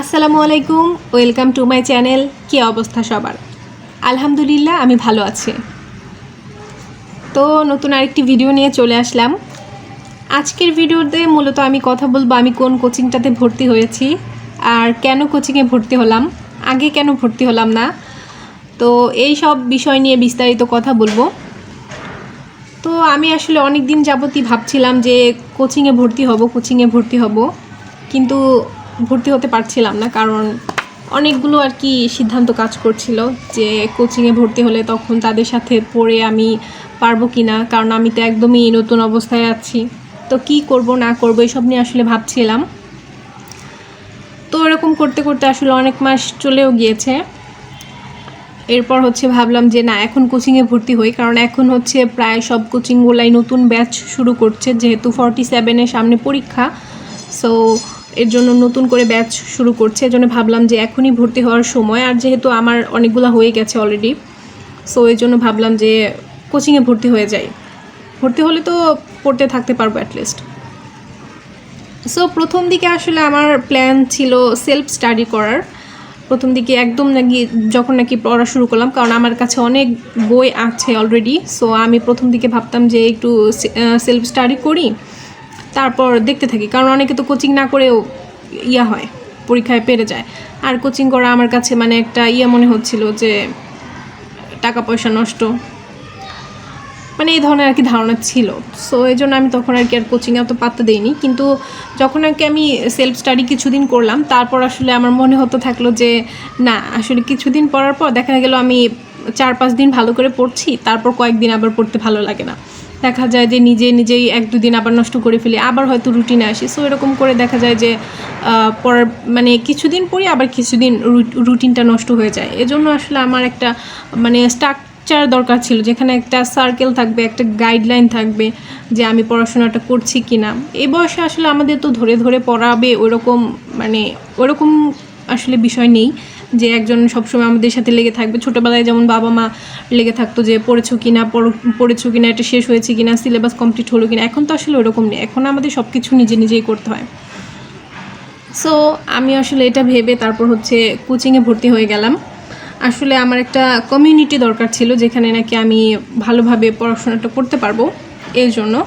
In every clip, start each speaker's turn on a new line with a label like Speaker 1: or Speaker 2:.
Speaker 1: আসসালামু আলাইকুম, welcome to my channel, কি অবস্থা সবার? আলহামদুলিল্লাহ, আমি ভালো আছি। তো নতুন আরেকটি ভিডিও নিয়ে চলে আসলাম। আজকের ভিডিওতে মূলত আমি কথা বলব, আমি কোন কোচিংটাতে ভর্তি হয়েছি আর কেন কোচিংয়ে ভর্তি হলাম, আগে কেন ভর্তি হলাম না, তো এই সব বিষয় নিয়ে বিস্তারিত কথা বলব। তো আমি আসলে অনেক দিন যাবতই ভাবছিলাম যে কোচিংয়ে ভর্তি হব কোচিংয়ে ভর্তি হব, কিন্তু ভর্তি হতে পারছিলাম না, কারণ অনেকগুলো আর কি সিদ্ধান্ত কাজ করছিল যে কোচিংয়ে ভর্তি হলে তখন তাদের সাথে পড়ে আমি পারব কি না কারণ আমি তো একদমই নতুন অবস্থায় আছি। তো কি করব, না করব, এসব নিয়ে আসলে ভাবছিলাম। তো এরকম করতে করতে আসলে অনেক মাস চলেও গিয়েছে। এরপর হচ্ছে ভাবলাম যে, না, এখন কোচিংয়ে ভর্তি হই, কারণ এখন হচ্ছে প্রায় সব কোচিংগুলাই নতুন ব্যাচ শুরু করছে, যেহেতু ফর্টি সেভেনের সামনে পরীক্ষা। সো এর জন্য নতুন করে ব্যাচ শুরু করছে। এজন্য ভাবলাম যে এখনই ভর্তি হওয়ার সময়, আর যেহেতু আমার অনেকগুলো হয়ে গেছে অলরেডি সো এই জন্য ভাবলাম যে কোচিংয়ে ভর্তি হয়ে যাই। ভর্তি হলে তো পড়তে থাকতে পারব অ্যাটলিস্ট সো প্রথম দিকে আসলে আমার প্ল্যান ছিল সেলফ স্টাডি করার। প্রথম দিকে একদম নাকি যখন নাকি পড়া শুরু করলাম, কারণ আমার কাছে অনেক বই আছে অলরেডি সো আমি প্রথম দিকে ভাবতাম যে একটু সেলফ স্টাডি করি। তারপর দেখতে থাকি। কারণ অনেকে তো কোচিং না করেও ইয়া হয়, পরীক্ষায় পেরে যায়। আর কোচিং করা আমার কাছে মানে একটা ইয়া মনে হচ্ছিল যে, টাকা পয়সা নষ্ট। মানে এই ধরনের আর কি ধারণা ছিল। সো এই জন্য আমি তখন আর কি আর কোচিংয়ে অত পাত্তা দিইনি। কিন্তু যখন আর কি আমি সেলফ স্টাডি কিছুদিন করলাম, তারপর আসলে আমার মনে হতো থাকল যে, না, আসলে কিছুদিন পড়ার পর দেখা গেল আমি চার পাঁচ দিন ভালো করে পড়ছি, তারপর কয়েকদিন আবার পড়তে ভালো লাগে না। দেখা যায় যে নিজে নিজেই এক দুদিন আবার নষ্ট করে ফেলি, আবার হয়তো রুটিনে আসি। সো এরকম করে দেখা যায় যে পড়ার মানে কিছুদিন পড়ি আবার কিছুদিন রুটিনটা নষ্ট হয়ে যায়। এজন্য আসলে আমার একটা মানে স্টাক স্ট্রাকচার দরকার ছিল, যেখানে একটা সার্কেল থাকবে, একটা গাইডলাইন থাকবে যে আমি পড়াশোনাটা করছি কি না এই বয়সে আসলে আমাদের তো ধরে ধরে পড়াবে, ওইরকম মানে ওরকম আসলে বিষয় নেই। যে একজন সবসময় আমাদের সাথে লেগে থাকবে। ছোটোবেলায় যেমন বাবা মা লেগে থাকতো যে, পড়েছো কি না পড়ো- পড়েছো কি না এটা শেষ হয়েছে কি না সিলেবাস কমপ্লিট হলো কি না এখন তো আসলে ওরকম নেই। এখন আমাদের সব কিছু নিজে নিজেই করতে হয়। সো আমি আসলে এটা ভেবে তারপর হচ্ছে কোচিংয়ে ভর্তি হয়ে গেলাম। আসলে আমার একটা কমিউনিটি দরকার ছিল, যেখানে নাকি আমি ভালোভাবে পড়াশোনাটা করতে পারব। এর জন্য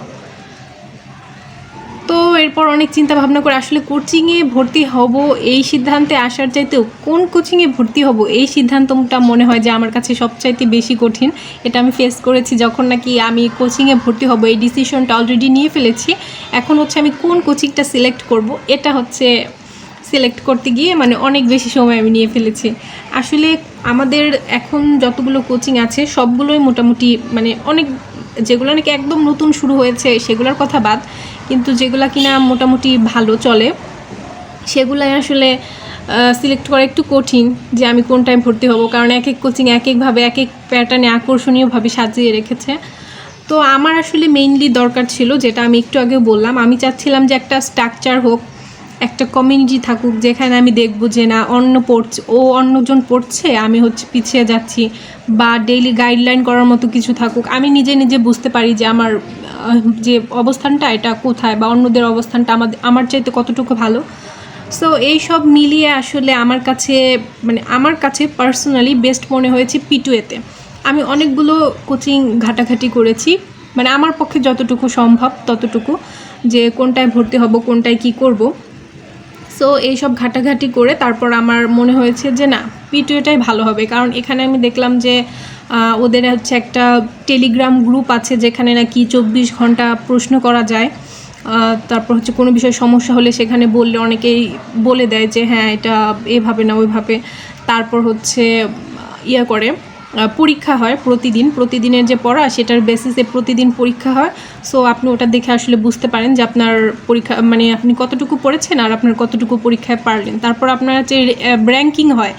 Speaker 1: এরপর অনেক চিন্তা ভাবনা করে আসলে কোচিংয়ে ভর্তি হব, এই সিদ্ধান্তে আসার চাইতেও কোন কোচিংয়ে ভর্তি হব, এই সিদ্ধান্তটা মনে হয় যে আমার কাছে সবচাইতে বেশি কঠিন। এটা আমি ফেস করেছি যখন নাকি আমি কোচিংয়ে ভর্তি হব, এই ডিসিশনটা অলরেডি নিয়ে ফেলেছি। এখন হচ্ছে আমি কোন কোচিংটা সিলেক্ট করব, এটা হচ্ছে সিলেক্ট করতে গিয়ে মানে অনেক বেশি সময় আমি নিয়ে ফেলেছি। আসলে আমাদের এখন যতগুলো কোচিং আছে, সবগুলোই মোটামুটি মানে অনেক যেগুলো নাকি একদম নতুন শুরু হয়েছে, সেগুলোর কথা বাদ কিন্তু যেগুলো কিনা মোটামুটি ভালো চলে, সেগুলাই আসলে সিলেক্ট করা একটু কঠিন যে আমি কোন টাইম ভর্তি হব। কারণ এক এক কোচিং এক একভাবে এক এক প্যাটার্নে আকর্ষণীয়ভাবে সাজিয়ে রেখেছে। তো আমার আসলে মেইনলি দরকার ছিল, যেটা আমি একটু আগে বললাম, আমি চাচ্ছিলাম যে একটা স্ট্রাকচার হোক, একটা কমিউনিটি থাকুক, যেখানে আমি দেখব যে না, অন্য পড়ছে, ও অন্যজন পড়ছে, আমি হচ্ছে পিছিয়ে যাচ্ছি, বা ডেইলি গাইডলাইন করার মতো কিছু থাকুক। আমি নিজে নিজে বুঝতে পারি যে আমার যে অবস্থানটা, এটা কোথায় বা অন্যদের অবস্থানটা আমাদের, আমার চাইতে কতটুকু ভালো? সো এই সব মিলিয়ে আসলে আমার কাছে মানে আমার কাছে পার্সোনালি বেস্ট মনে হয়েছে পিটুয়েতে আমি অনেকগুলো কোচিং ঘাটাঘাটি করেছি মানে আমার পক্ষে যতটুকু সম্ভব ততটুকু, যে কোনটায় ভর্তি হব, কোনটায় কি করব। সো এইসব ঘাটাঘাটি করে তারপর আমার মনে হয়েছে যে না পিটুয়েটাই ভালো হবে। কারণ এখানে আমি দেখলাম যে ওদের হচ্ছে একটা টেলিগ্রাম গ্রুপ আছে যেখানে নাকি চব্বিশ ঘণ্টা প্রশ্ন করা যায়। তারপর হচ্ছে কোনো বিষয়ে সমস্যা হলে সেখানে বললে অনেকেই বলে দেয় যে হ্যাঁ এটা এভাবে না, ওইভাবে। তারপর হচ্ছে ইয়া করে পরীক্ষা হয় প্রতিদিন। প্রতিদিনের যে পড়া, সেটার বেসিসে প্রতিদিন পরীক্ষা হয়। সো আপনি ওটা দেখে আসলে বুঝতে পারেন যে আপনার পরীক্ষা মানে আপনি কতটুকু পড়েছেন আর আপনার কতটুকু পরীক্ষায় পারলেন। তারপর আপনার হচ্ছে র্যাঙ্কিং হয়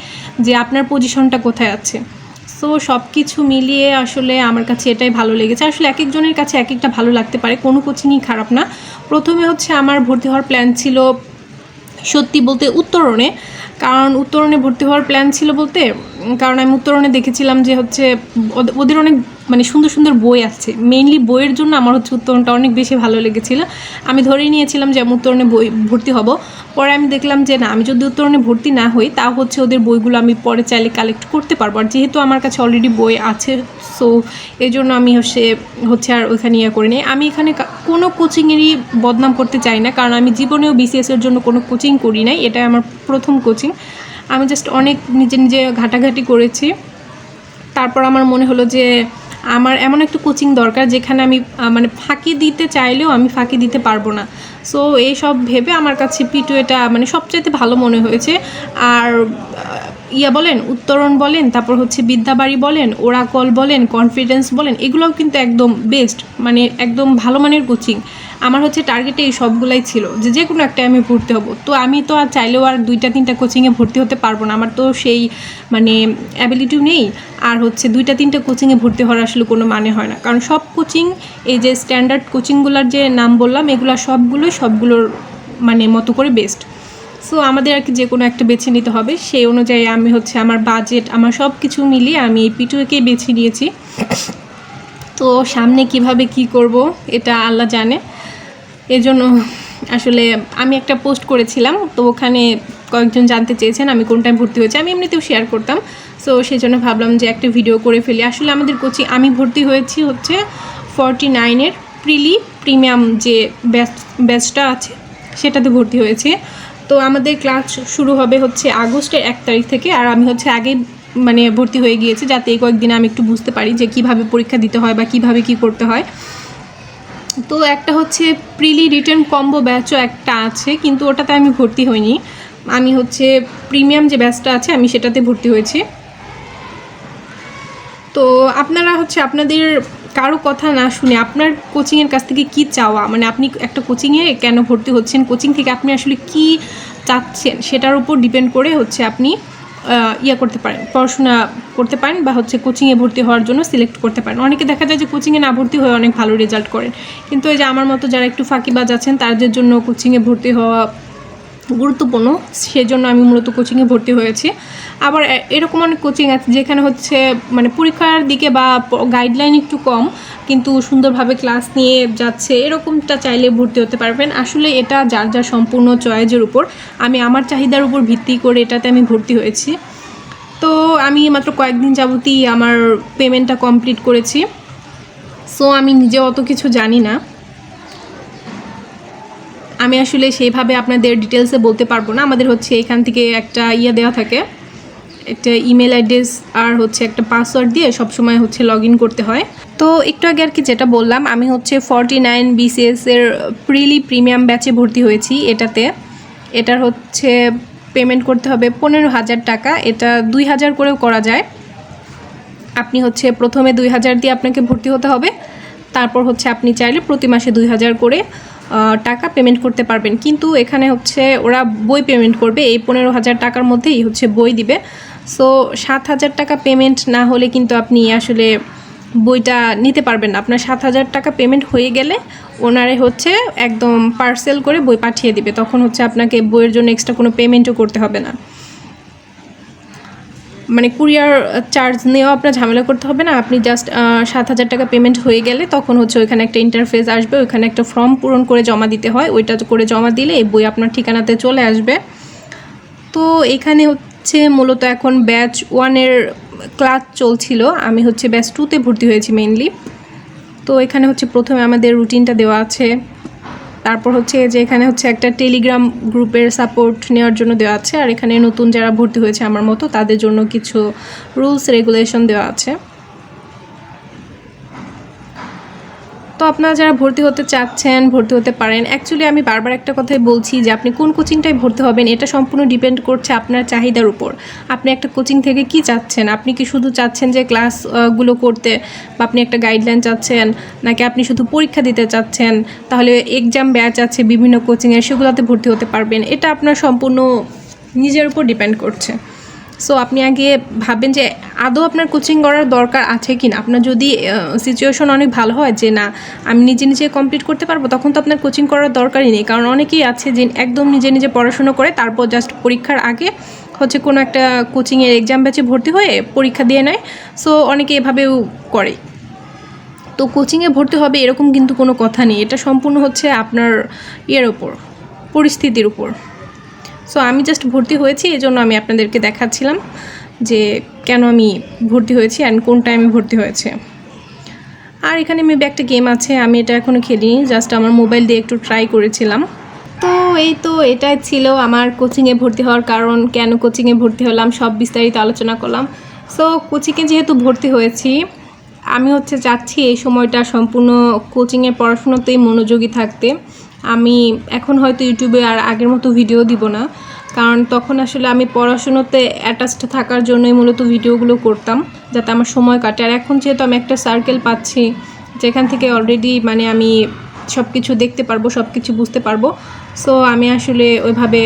Speaker 1: যে আপনার পজিশনটা কোথায় আছে। সো সব কিছু মিলিয়ে আসলে আমার কাছে এটাই ভালো লেগেছে। আসলে এক একজনের কাছে এক একটা ভালো লাগতে পারে, কোনো কোচিংই খারাপ না। প্রথমে হচ্ছে আমার ভর্তি হওয়ার প্ল্যান ছিল সত্যি বলতে উত্তরণে, কারণ উত্তরণে ভর্তি হওয়ার প্ল্যান ছিল বলতে, কারণ আমি উত্তরণে দেখেছিলাম যে হচ্ছে ওদের অনেক মানে সুন্দর সুন্দর বই আছে। মেইনলি বইয়ের জন্য আমার হচ্ছে উত্তরণটা অনেক বেশি ভালো লেগেছিল। আমি ধরেই নিয়েছিলাম যে আমি উত্তরণে বই ভর্তি হব। পরে আমি দেখলাম যে না, আমি যদি উত্তরণে ভর্তি না হই তা হচ্ছে ওদের বইগুলো আমি পরে চাইলে কালেক্ট করতে পারব। আর যেহেতু আমার কাছে অলরেডি বই আছে সো এই জন্য আমি হচ্ছে হচ্ছে আর ওইখানে ইয়ে করিনি। আমি এখানে কোনো কোচিংয়েরই বদনাম করতে চাই না, কারণ আমি জীবনেও বিসিএস এর জন্য কোনো কোচিং করি নাই। এটা আমার প্রথম কোচিং আমি জাস্ট অনেক নিজে নিজে ঘাটাঘাটি করেছি। তারপর আমার মনে হলো যে আমার এমন একটা কোচিং দরকার যেখানে আমি মানে ফাঁকি দিতে চাইলেও আমি ফাঁকি দিতে পারব না। সো এই সব ভেবে আমার কাছে পিটু এটা মানে সবচাইতে ভালো মনে হয়েছে। আর ইয়া বলেন, উত্তরণ বলেন, তারপর হচ্ছে বিদ্যাবাড়ি বলেন, ওরাকল বলেন কনফিডেন্স বলেন, এগুলোও কিন্তু একদম বেস্ট মানে একদম ভালো মানের কোচিং আমার হচ্ছে টার্গেটে এই সবগুলাই ছিল যে যে কোনো একটা আমি ভর্তি হব। তো আমি তো আর চাইলেও আর দুইটা তিনটা কোচিংয়ে ভর্তি হতে পারব না। আমার তো সেই মানে অ্যাবিলিটিও নেই। আর হচ্ছে দুইটা তিনটা কোচিংয়ে ভর্তি হওয়ার আসলে কোনো মানে হয় না। কারণ সব কোচিং এই যে স্ট্যান্ডার্ড কোচিংগুলোর যে নাম বললাম, এগুলো সবগুলোই সবগুলোর মানে মতো করে বেস্ট সো আমাদের আর কি যে কোনো একটা বেছে নিতে হবে। সেই অনুযায়ী আমি হচ্ছে আমার বাজেট আমার সব কিছু মিলিয়ে আমি এই পিটুয়েকেই বেছে নিয়েছি। তো সামনে কীভাবে কি করব, এটা আল্লাহ জানে। এজন্য আসলে আমি একটা পোস্ট করেছিলাম, তো ওখানে কয়েকজন জানতে চেয়েছেন আমি কোন টাইম ভর্তি হয়েছি, আমি এমনিতেও শেয়ার করতাম। সো সেই জন্য ভাবলাম যে একটা ভিডিও করে ফেলি। আসলে আমাদের কোচিং, আমি ভর্তি হয়েছি হচ্ছে ফর্টি নাইনের প্রিলি প্রিমিয়াম যে ব্যাচ ব্যাচটা আছে, সেটাতে ভর্তি হয়েছে। তো আমাদের ক্লাস শুরু হবে হচ্ছে আগস্টের এক তারিখ থেকে, আর আমি হচ্ছে আগে মানে ভর্তি হয়ে গিয়েছি, যাতে এই কয়েকদিন আমি একটু বুঝতে পারি যে কীভাবে পরীক্ষা দিতে হয় বা কীভাবে কি করতে হয়। তো একটা হচ্ছে প্রিলি রিটার্ন কম্বো ব্যাচও একটা আছে, কিন্তু ওটাতে আমি ভর্তি হইনি। আমি হচ্ছে প্রিমিয়াম যে ব্যাচটা আছে, আমি সেটাতে ভর্তি হয়েছি। তো আপনারা হচ্ছে আপনাদের কারও কথা না শুনে আপনার কোচিংয়ের কাছ থেকে কি চাওয়া? মানে আপনি একটা কোচিংয়ে কেন ভর্তি হচ্ছেন? কোচিং থেকে আপনি আসলে কি চাচ্ছেন? সেটার উপর ডিপেন্ড করে হচ্ছে আপনি ইয়া করতে পারেন, পড়াশোনা করতে পারেন বা হচ্ছে কোচিংয়ে ভর্তি হওয়ার জন্য সিলেক্ট করতে পারেন। অনেকে দেখা যায় যে কোচিংয়ে না ভর্তি হয়ে অনেক ভালো রেজাল্ট করেন। কিন্তু এই যে আমার মতো যারা একটু ফাঁকিবাজ আছেন, তাদের জন্য কোচিংয়ে ভর্তি হওয়া গুরুত্বপূর্ণ, সেজন্য আমি মূলত কোচিংয়ে ভর্তি হয়েছি। আবার এরকম অনেক কোচিং আছে যেখানে হচ্ছে মানে পরীক্ষার দিকে বা গাইডলাইন একটু কম, কিন্তু সুন্দরভাবে ক্লাস নিয়ে যাচ্ছে, এরকমটা চাইলে ভর্তি হতে পারবেন। আসলে এটা যার যার সম্পূর্ণ চয়েজের উপর, আমি আমার চাহিদার উপর ভিত্তি করে এটাতে আমি ভর্তি হয়েছি। তো আমি মাত্র কয়েকদিন যাবতই আমার পেমেন্টটা কমপ্লিট করেছি। সো আমি নিজে অত কিছু জানি না। আমি আসলে সেইভাবে আপনাদের ডিটেলসে বলতে পারব না। আমাদের হচ্ছে এখান থেকে একটা ইয়ে দেওয়া থাকে। একটা ইমেল অ্যাড্রেস আর হচ্ছে একটা পাসওয়ার্ড দিয়ে সবসময় হচ্ছে লগ করতে হয়। তো একটু আগে আর কি যেটা বললাম, আমি হচ্ছে ফর্টি নাইন বিসিএস এর প্রিলি প্রিমিয়াম ব্যাচে ভর্তি হয়েছি এটাতে। এটার হচ্ছে পেমেন্ট করতে হবে পনেরো হাজার টাকা। এটা দুই হাজার করেও করা যায়। আপনি হচ্ছে প্রথমে দুই হাজার দিয়ে আপনাকে ভর্তি হতে হবে। তারপর হচ্ছে আপনি চাইলে প্রতি মাসে দুই হাজার করে টাকা পেমেন্ট করতে পারবেন। কিন্তু এখানে হচ্ছে ওরা বই পেমেন্ট করবে, এই পনেরো হাজার টাকার মধ্যেই হচ্ছে বই দিবে। সো সাত হাজার টাকা পেমেন্ট না হলে কিন্তু আপনি আসলে বইটা নিতে পারবেন না। আপনার সাত হাজার টাকা পেমেন্ট হয়ে গেলে ওনারে হচ্ছে একদম পার্সেল করে বই পাঠিয়ে দিবে। তখন হচ্ছে আপনাকে বইয়ের জন্য এক্সট্রা কোনো পেমেন্টও করতে হবে না। মানে কুরিয়ার চার্জ নিয়েও আপনার ঝামেলা করতে হবে না। আপনি জাস্ট সাত হাজার টাকা পেমেন্ট হয়ে গেলে তখন হচ্ছে ওইখানে একটা ইন্টারফেস আসবে, ওইখানে একটা ফর্ম পূরণ করে জমা দিতে হয়। ওইটা করে জমা দিলে এই বই আপনার ঠিকানাতে চলে আসবে। তো এখানে হচ্ছে মূলত এখন ব্যাচ ওয়ানের ক্লাস চলছিল। আমি হচ্ছে ব্যাচ টুতে ভর্তি হয়েছি মেইনলি তো এখানে হচ্ছে প্রথমে আমাদের রুটিনটা দেওয়া আছে। তারপর হচ্ছে যে এখানে হচ্ছে একটা টেলিগ্রাম গ্রুপের সাপোর্ট নেওয়ার জন্য দেওয়া আছে। আর এখানে নতুন যারা ভর্তি হয়েছে আমার মতো, তাদের জন্য কিছু রুলস রেগুলেশন দেওয়া আছে। তো আপনারা যারা ভর্তি হতে চাচ্ছেন, ভর্তি হতে পারেন অ্যাকচুয়ালি আমি বারবার একটা কথাই বলছি যে আপনি কোন কোচিংটায় ভর্তি হবেন, এটা সম্পূর্ণ ডিপেন্ড করছে আপনার চাহিদার উপর। আপনি একটা কোচিং থেকে কি চাচ্ছেন? আপনি কি শুধু চাচ্ছেন যে ক্লাসগুলো করতে বা আপনি একটা গাইডলাইন চাচ্ছেন, নাকি আপনি শুধু পরীক্ষা দিতে চাচ্ছেন? তাহলে এক্সাম ব্যাচ আছে, বিভিন্ন কোচিংয়ের সেগুলোতে ভর্তি হতে পারবেন। এটা আপনার সম্পূর্ণ নিজের উপর ডিপেন্ড করছে। সো আপনি আগে ভাববেন যে আদৌ আপনার কোচিং করার দরকার আছে কি না আপনার যদি সিচুয়েশন অনেক ভালো হয় যে না, আমি নিজে নিজে কমপ্লিট করতে পারব, তখন তো আপনার কোচিং করার দরকারই নেই। কারণ অনেকেই আছে যে একদম নিজে নিজে পড়াশোনা করে, তারপর জাস্ট পরীক্ষার আগে হচ্ছে কোনো একটা কোচিংয়ের এক্সাম ব্যাচে ভর্তি হয়ে পরীক্ষা দিয়ে নেয়। সো অনেকে এভাবেও করে। তো কোচিংয়ে ভর্তি হবে এরকম কিন্তু কোনো কথা নেই। এটা সম্পূর্ণ হচ্ছে আপনার ইয়ের ওপর পরিস্থিতির উপর। সো আমি জাস্ট ভর্তি হয়েছি, এই জন্য আমি আপনাদেরকে দেখাচ্ছিলাম যে কেন আমি ভর্তি হয়েছি অ্যান্ড কোন টাইমে ভর্তি হয়েছে। আর এখানে মেবি একটা গেম আছে, আমি এটা এখনও খেলিনি জাস্ট আমার মোবাইল দিয়ে একটু ট্রাই করেছিলাম। তো এই তো এটাই ছিল আমার কোচিংয়ে ভর্তি হওয়ার কারণ, কেন কোচিংয়ে ভর্তি হলাম, সব বিস্তারিত আলোচনা করলাম। সো কোচিংয়ে যেহেতু ভর্তি হয়েছি, আমি হচ্ছে চাচ্ছি এই সময়টা সম্পূর্ণ কোচিংয়ের পড়াশোনাতেই মনোযোগী থাকতে। আমি এখন হয়তো ইউটিউবে আর আগের মতো ভিডিও দিব না। কারণ তখন আসলে আমি পড়াশুনোতে অ্যাটাচড থাকার জন্যই মূলত ভিডিওগুলো করতাম, যাতে আমার সময় কাটে। আর এখন যেহেতু আমি একটা সার্কেল পাচ্ছি, যেখান থেকে অলরেডি মানে আমি সব কিছু দেখতে পারব সব কিছু বুঝতে পারব সো আমি আসলে ওইভাবে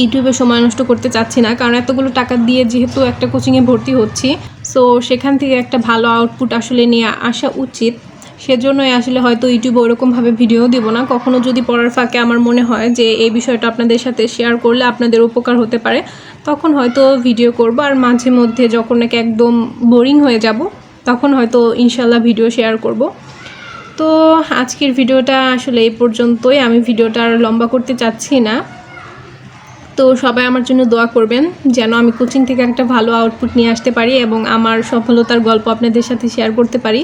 Speaker 1: ইউটিউবে সময় নষ্ট করতে চাচ্ছি না। কারণ এতগুলো টাকা দিয়ে যেহেতু একটা কোচিংয়ে ভর্তি হচ্ছি সো সেখান থেকে একটা ভালো আউটপুট আসলে নিয়ে আসা উচিত। সেজন্যই আসলে হয়তো ইউটিউবে ওরকমভাবে ভিডিও দিব না। কখনো যদি পড়ার ফাঁকে আমার মনে হয় যে এই বিষয়টা আপনাদের সাথে শেয়ার করলে আপনাদের উপকার হতে পারে, তখন হয়তো ভিডিও করব। আর মাঝে মধ্যে যখন নাকি একদম বোরিং হয়ে যাব, তখন হয়তো ইনশাল্লাহ ভিডিও শেয়ার করব। তো আজকের ভিডিওটা আসলে এই পর্যন্তই। আমি ভিডিওটা আর লম্বা করতে চাচ্ছি না। তো সবাই আমার জন্য দোয়া করবেন যেন আমি কোচিং থেকে একটা ভালো আউটপুট নিয়ে আসতে পারি এবং আমার সফলতার গল্প আপনাদের সাথে শেয়ার করতে পারি।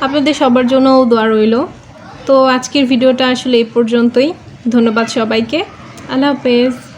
Speaker 1: আপনাদের সবার জন্যও দোয়া রইল। তো আজকের ভিডিওটা আসলে এই পর্যন্তই। ধন্যবাদ সবাইকে। আল্লাহ হাফেজ।